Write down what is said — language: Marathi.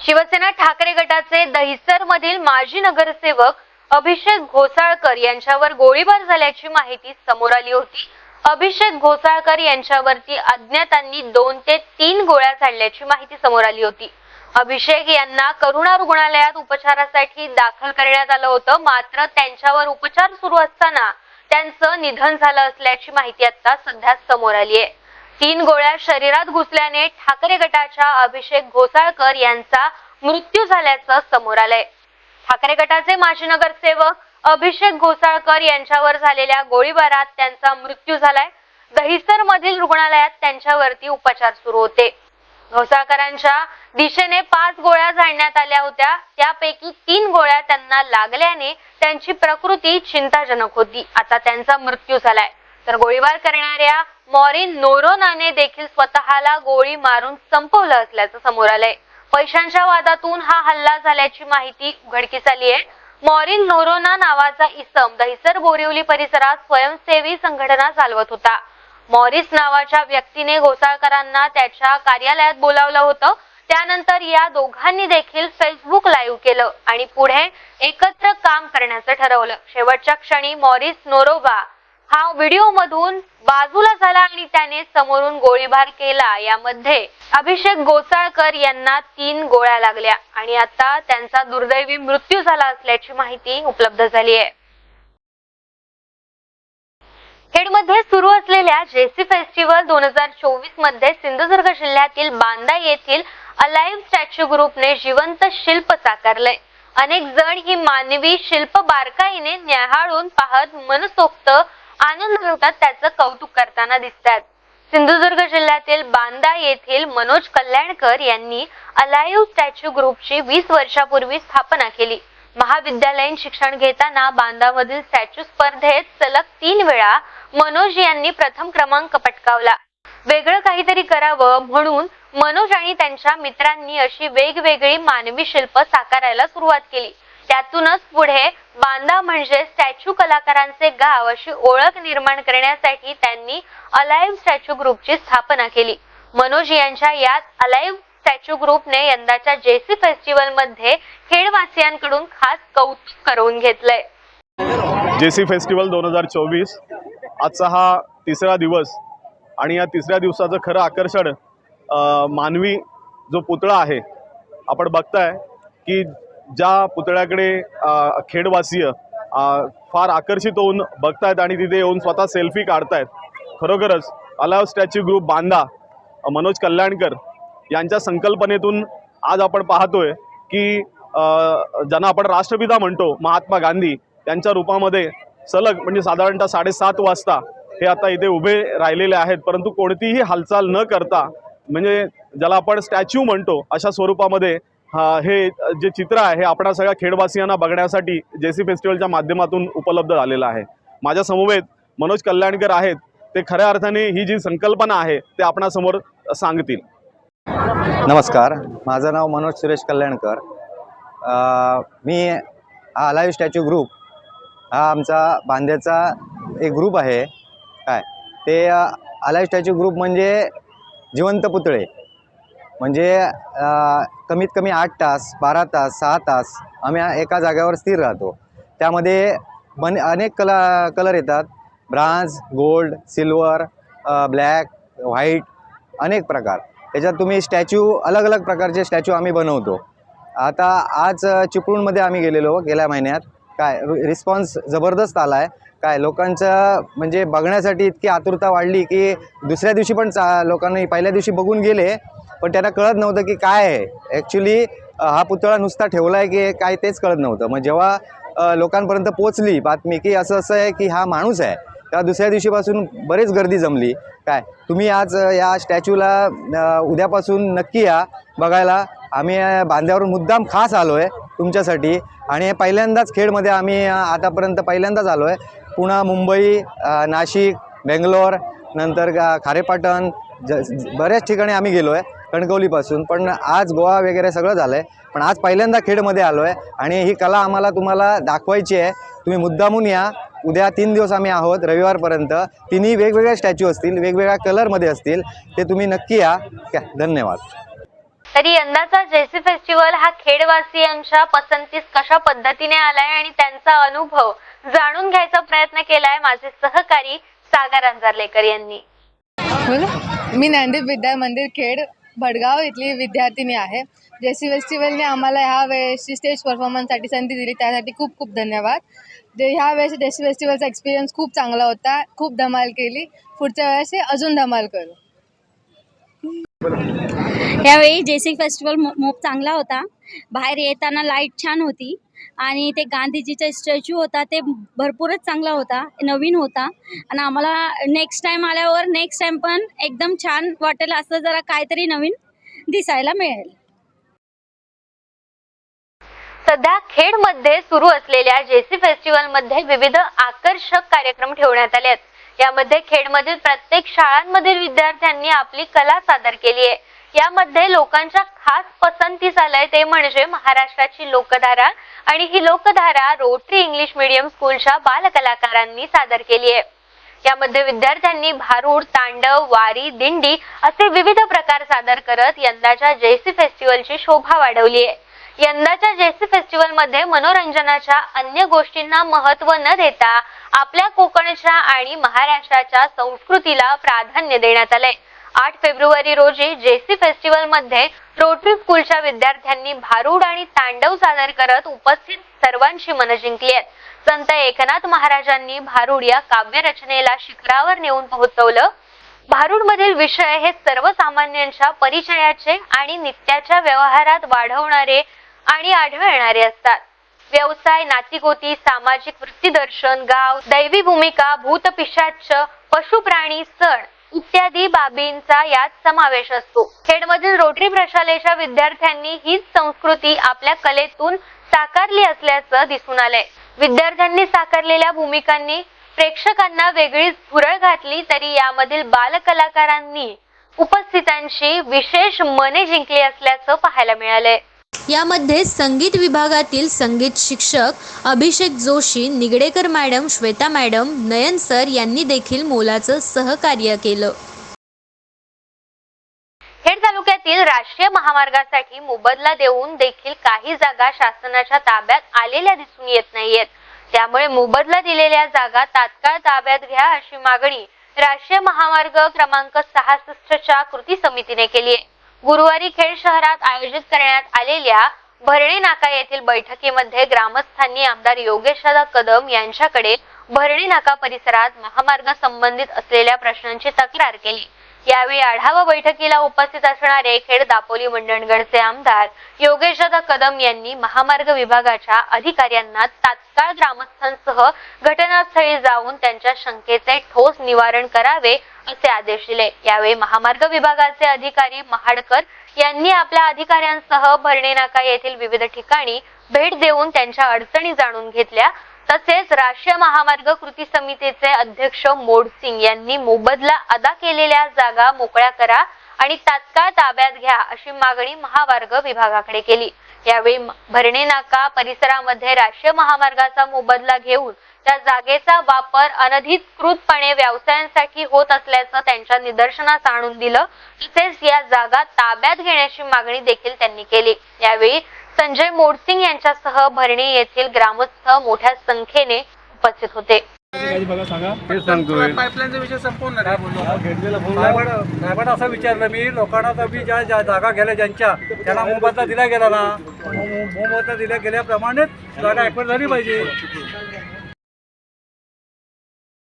शिवसेना ठाकरे गटाचे दहिसर मधील माजी नगरसेवक अभिषेक घोसाळकर यांच्यावर गोळीबार झाल्याची माहिती समोर आली होती. अभिषेक घोसाळकर यांच्यावरती अज्ञातांनी दोन ते तीन गोळ्या झाडल्याची माहिती समोर आली होती. अभिषेक यांना करुणा रुग्णालयात उपचारासाठी दाखल करण्यात आलं होतं. मात्र त्यांच्यावर उपचार सुरू असताना त्यांचं निधन झालं असल्याची माहिती आता सध्या समोर आली आहे. तीन गोळ्या शरीरात घुसल्याने ठाकरे गटाच्या अभिषेक घोसाळकर यांचा मृत्यू झाल्याचं समोर आलंय. ठाकरे गटाचे माजी नगरसेवक अभिषेक घोसाळकर यांच्यावर झालेल्या गोळीबारात त्यांचा मृत्यू झालाय. दहिसर मधील रुग्णालयात त्यांच्यावरती उपचार सुरू होते. घोसाळकरांच्या दिशेने पाच गोळ्या झाडण्यात आल्या होत्या. त्यापैकी तीन गोळ्या त्यांना लागल्याने त्यांची प्रकृती चिंताजनक होती. आता त्यांचा मृत्यू झालाय. तर गोळीबार करणाऱ्या मॉरिन नोरोनाने देखील स्वतःला गोळी मारून संपवलं असल्याचं समोर आलंय. पैशांच्या वादातून हा हल्ला झाल्याची माहिती उघडकीस आली आहे. मॉरिन नोरोना नावाचा इसम दहिसर बोरिवली परिसरात स्वयंसेवी संघटना चालवत होता. मॉरिस नावाच्या व्यक्तीने घोसाळकरांना त्याच्या कार्यालयात बोलावलं होतं. त्यानंतर या दोघांनी देखील फेसबुक लाईव्ह केलं आणि पुढे एकत्र काम करण्याचं ठरवलं. शेवटच्या क्षणी मॉरिस नोरोबा हा व्हिडिओ मधून बाजूला झाला आणि त्याने समोरून गोळीबार केला. यामध्ये अभिषेक गोसाळकर यांना तीन गोळ्या लागल्या आणि आता त्यांचा दुर्दैवी मृत्यू झाला असल्याची माहिती उपलब्ध झाली आहे. खेडमध्ये सुरू असलेल्या जेसी फेस्टिवल दोन हजार चोवीसमध्ये सिंधुदुर्ग जिल्ह्यातील बांदा येथील अलाइव्ह स्टॅच्यू ग्रुपने जिवंत शिल्प साकारले. अनेक जण ही मानवी शिल्प बारकाईने न्याहाळून पाहत मनसोक्त आनंद घेतात त्याचं कौतुक करताना दिसतात. सिंधुदुर्ग जिल्ह्यातील बांदा येथील मनोज कल्याणकर यांनी अलाइव्ह स्टॅच्यू ग्रुपची वीस वर्षापूर्वी स्थापना केली. महाविद्यालयीन शिक्षण घेताना बांदामधील स्टॅच्यू स्पर्धेत सलग तीन वेळा मनोज यांनी प्रथम क्रमांक पटकावला. वेगळं काहीतरी करावं म्हणून मनोज आणि त्यांच्या मित्रांनी अशी वेगवेगळी मानवी शिल्प साकारायला सुरुवात केली. त्यातूनच पुढे बांदा म्हणजे स्टॅच्यू कलाकारांचे गाव अशी ओळख निर्माण करण्यासाठी त्यांनी अलाइव्ह स्टॅच्यू ग्रुपची स्थापना केली. मनोज यांच्या यात अलाइव्ह स्टॅच्यू ग्रुपने यंदाच्या जेसी फेस्टिवलमध्ये खेडवासियांकडून खास कौतुक करून घेतलंय. जेसी फेस्टिवल दोन हजार चोवीस आजचा हा तिसरा दिवस आणि या तिसऱ्या दिवसाचं खरं आकर्षण मानवी जो पुतळा आहे आपण बघताय की ज्या पुतळ्याकडे खेडवासीय फार आकर्षित होऊन बघतायत आणि तिथे येऊन स्वतः सेल्फी काढतायत. खरोखरच अलाव स्टॅच्यू ग्रुप बांधा मनोज कल्याणकर यांच्या संकल्पनेतून आज आपण पाहतोय की ज्यांना आपण राष्ट्रपिता म्हणतो महात्मा गांधी त्यांच्या रूपामध्ये सलग म्हणजे साधारणतः साडेसात वाजता हे आता इथे उभे राहिलेले आहेत. परंतु कोणतीही हालचाल न करता म्हणजे ज्याला आपण स्टॅच्यू म्हणतो अशा स्वरूपामध्ये हे जे चित्र आहे हे आपणा सगळ्या खेडवासियांना बघण्यासाठी जे सी फेस्टिवलच्या माध्यमातून उपलब्ध झालेलं आहे. माझ्या समवेत मनोज कल्याणकर आहेत. ते खऱ्या अर्थाने ही जी संकल्पना आहे ते आपणासमोर सांगतील. नमस्कार. माझं नाव मनोज सुरेश कल्याणकर. मी हा अलाईव्ह स्टॅच्यू ग्रुप हा आमचा बांध्याचा एक ग्रुप आहे. काय? ते अलाईव्ह स्टॅच्यू ग्रुप म्हणजे जिवंत पुतळे. म्हणजे कमीत कमी आठ तास बारा तास सहा तास आम्ही एका जागेवर स्थिर राहतो. त्यामध्ये बन अनेक कला कलर येतात. Bronze gold silver black white अनेक प्रकार. त्याच्यात तुम्ही स्टॅच्यू अलग अलग प्रकारचे स्टॅच्यू आम्ही बनवतो. आता आज चिपळूणमध्ये आम्ही गेलेलो गेल्या महिन्यात. काय रिस्पॉन्स जबरदस्त आला आहे काय लोकांचं म्हणजे बघण्यासाठी इतकी आतुरता वाढली की दुसऱ्या दिवशी पण चा लोकांनी पहिल्या दिवशी बघून गेले. पण त्यांना कळत नव्हतं की काय आहे. ॲक्च्युली हा पुतळा नुसता ठेवला आहे की काय तेच कळत नव्हतं. मग जेव्हा लोकांपर्यंत पोचली बातमी की असं असं आहे की हा माणूस आहे त्या दुसऱ्या दिवशीपासून बरीच गर्दी जमली. काय? तुम्ही आज या स्टॅच्यूला उद्यापासून नक्की या बघायला. आम्ही बांध्यावरून मुद्दाम खास आलो आहे तुमच्यासाठी. आणि पहिल्यांदाच खेडमध्ये आम्ही आतापर्यंत पहिल्यांदाच आलो आहे पुणा मुंबई नाशिक बेंगलोर नंतर खारेपाटण ज ज- बऱ्याच ठिकाणी आम्ही गेलो आहे कणकवलीपासून. पण आज गोवा वगैरे सगळं झालं आहे पण आज पहिल्यांदा खेडमध्ये आलो आहे आणि ही कला आम्हाला तुम्हाला दाखवायची आहे. तुम्ही मुद्दामून या. उद्या तीन दिवस आम्ही आहोत रविवारपर्यंत. तिन्ही वेगवेगळे स्टॅच्यू असतील वेगवेगळ्या कलरमध्ये असतील. ते तुम्ही नक्की या. क्या धन्यवाद. तरी यंदाचा जेसी फेस्टिवल हा खेडवासियांच्या पसंतीस कशा पद्धतीने आलाय आणि त्यांचा अनुभव जाणून घ्यायचा प्रयत्न केलाय माझे सहकारी सागर अंजारलेकर यांनी. मी ज्ञानदीप विद्या मंदिर खेड भडगाव इथली विद्यार्थिनी आहे. जेसी फेस्टिवलने आम्हाला ह्या वेळेसची स्टेज परफॉर्मन्ससाठी संधी दिली. त्यासाठी खूप खूप धन्यवाद. जे ह्या वेळेस जेसी फेस्टिवलचा एक्सपिरियन्स खूप चांगला होता. खूप धमाल केली. पुढच्या वेळेस अजून धमाल करू. यावेळी जेसी फेस्टिवल मो खूप चांगला होता. बाहेर येताना लाइट छान होती. आणि ते गांधीजीचा स्टॅच्यू होता ते भरपूरच चांगला होता नवीन होता. आणि आम्हाला नेक्स्ट टाईम आल्यावर नेक्स्ट टाईम पण एकदम छान वाटेल असं जरा काहीतरी नवीन दिसायला मिळेल. सध्या खेडमध्ये सुरू असलेल्या जेसी फेस्टिवलमध्ये विविध आकर्षक कार्यक्रम ठेवण्यात आले आहेत यामध्ये खेडमधील प्रत्येक शाळांमधील विद्यार्थ्यांनी आपली कला सादर केली आहे. यामध्ये लोकांच्या खास पसंतीस आलंय ते म्हणजे महाराष्ट्राची लोकधारा आणि ही लोकधारा रोटरी इंग्लिश मीडियम स्कूलच्या बालकलाकारांनी सादर केली आहे. यामध्ये विद्यार्थ्यांनी भारूड तांडव वारी दिंडी असे विविध प्रकार सादर करत यंदाच्या जेसी फेस्टिवलची शोभा वाढवली आहे. यंदाच्या जेसी फेस्टिवलमध्ये मनोरंजनाच्या अन्य गोष्टींना महत्त्व न देता आपल्या कोकणच्या आणि महाराष्ट्राच्या संस्कृतीला प्राधान्य देण्यात आलंय. आठ फेब्रुवारी रोजी जेसी फेस्टिवलमध्ये रोटरी स्कूलच्या विद्यार्थ्यांनी भारूड आणि तांडव सादर करत उपस्थित सर्वांची मन जिंकली आहेत. संत एकनाथ महाराजांनी भारूड या काव्य रचनेला शिखरावर नेऊन पोहोचवलं. भारूड मधील विषय हे सर्वसामान्यांच्या परिचयाचे आणि नित्याच्या व्यवहारात वाढवणारे आणि आढळणारे असतात. व्यवसाय नातीगोती सामाजिक वृत्तीदर्शन गाव दैवी भूमिका भूतपिशाच पशु प्राणी सण इत्यादी बाबींचा यात समावेश असतो. खेडमधील रोटरी प्रशालेच्या विद्यार्थ्यांनी हीच संस्कृती आपल्या कलेतून साकारली असल्याचं दिसून आलंय. विद्यार्थ्यांनी साकारलेल्या भूमिकांनी प्रेक्षकांना वेगळीच भुरळ घातली तरी यामधील बालकलाकारांनी उपस्थितांशी विशेष मने जिंकली असल्याचं पाहायला मिळालंय. यामध्ये संगीत विभागातील संगीत शिक्षक Abhishek Joshi Nigdekar madam Shweta madam Nayan sir यांनी देखील मोलाचं सहकार्य केलं. खेड तालुक्यातील राष्ट्रीय महामार्गासाठी मोबदला देऊन देखील काही जागा शासनाच्या ताब्यात आलेल्या दिसून येत नाहीयेत. त्यामुळे मोबदला दिलेल्या जागा तात्काळ ताब्यात घ्या अशी मागणी राष्ट्रीय महामार्ग क्रमांक सहासष्टच्या कृती समितीने केली आहे. गुरुवारी खेड शहरात आयोजित करण्यात आलेल्या भरणी नाका येथील बैठकीमध्ये ग्रामस्थांनी आमदार योगेशदा कदम यांच्याकडे भरणी नाका परिसरात महामार्ग संबंधित असलेल्या प्रश्नांची तक्रार केली. यावेळी आढावा बैठकीला उपस्थित असणारे खेड दापोली मंडणगडचे आमदार योगेशदादा कदम यांनी महामार्ग विभागाच्या अधिकाऱ्यांना तात्काळ ग्रामस्थांसह घटनास्थळी जाऊन त्यांच्या शंकेचे ठोस निवारण करावे असे आदेश दिले. यावेळी महामार्ग विभागाचे अधिकारी महाडकर यांनी आपल्या अधिकाऱ्यांसह भरणे नाका येथील विविध ठिकाणी भेट देऊन त्यांच्या अडचणी जाणून घेतल्या. तसेच राष्ट्रीय महामार्ग कृती समितीचे अध्यक्ष मोडसिंग यांनी मोबदला अदा केलेल्या जागा मोकळ्या करा आणि तात्काळ ताब्यात घ्या अशी मागणी महामार्ग विभागाकडे केली. यावेळी भरणे नाका परिसरामध्ये राष्ट्रीय महामार्गाचा मोबदला घेऊन त्या जागेचा वापर अनधिकृतपणे व्यवसायांसाठी होत असल्याचं त्यांच्या निदर्शनास आणून दिलं. तसेच या जागा ताब्यात घेण्याची मागणी देखील त्यांनी केली. यावेळी संजय मोडसिंग यांच्यासह भरणी येथील ग्रामस्थ मोठ्या संख्येने उपस्थित होते. पाईपलाईनचा विषय संपवून साहेबांना असं विचारलं मी लोकांना तर मी ज्या ज्या जागा गेल्या ज्यांच्या त्यांना मोबदला दिला गेला ना. मोबदला दिल्या गेल्याप्रमाणेच जागा ॲक्वर झाली पाहिजे.